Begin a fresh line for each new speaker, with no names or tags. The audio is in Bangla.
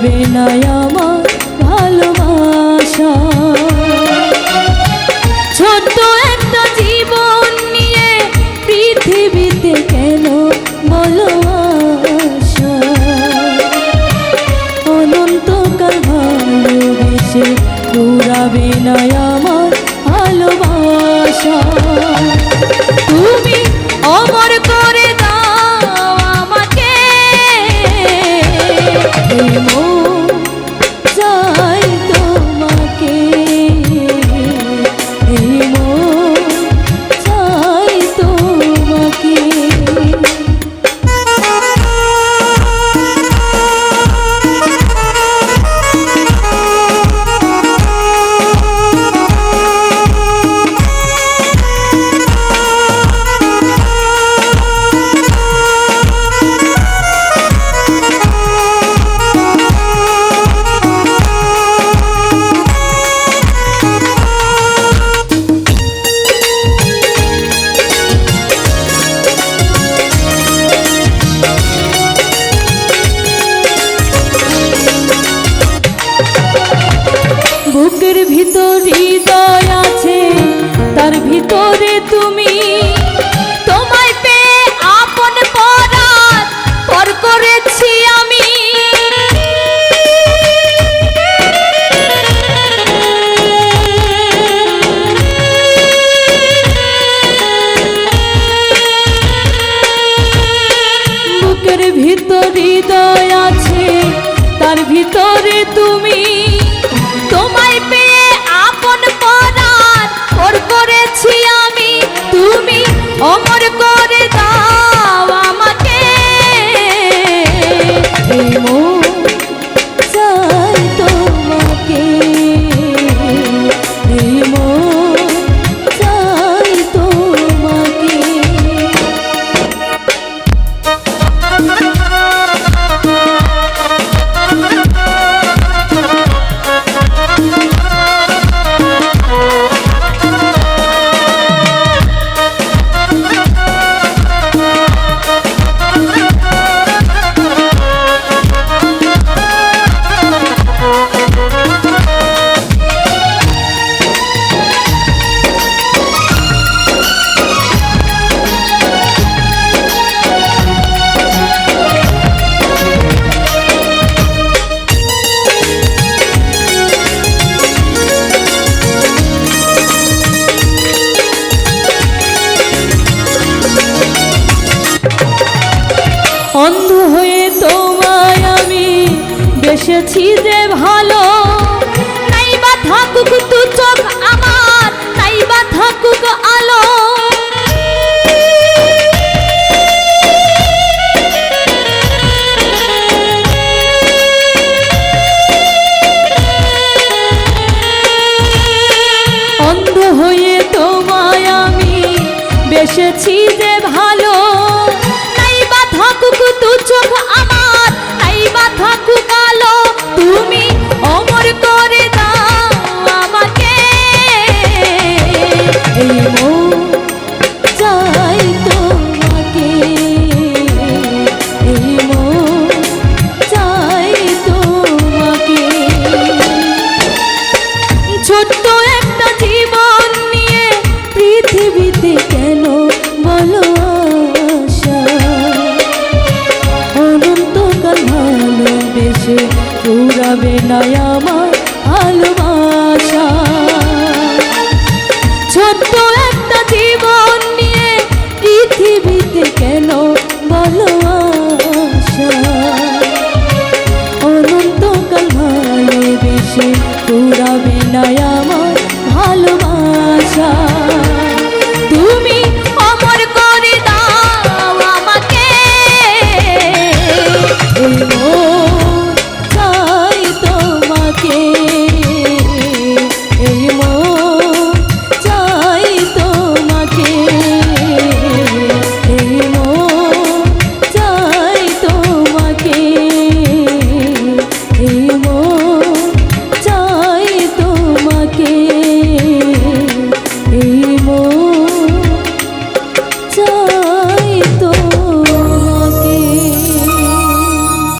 যাবে না আমার ভালোবাসা। ছোট একটা জীবন নিয়ে পৃথিবীতে কেন বলো অনন্তকাল ভালোবেসে পুরাবে না ভিতর হৃদয় আছে, তার ভিতরে তুমি। পর করেছি আমি। ভিতর হৃদয় আছে, তার ভিতরে তুমি। brush your teeth. And- যাবে না আমার আলো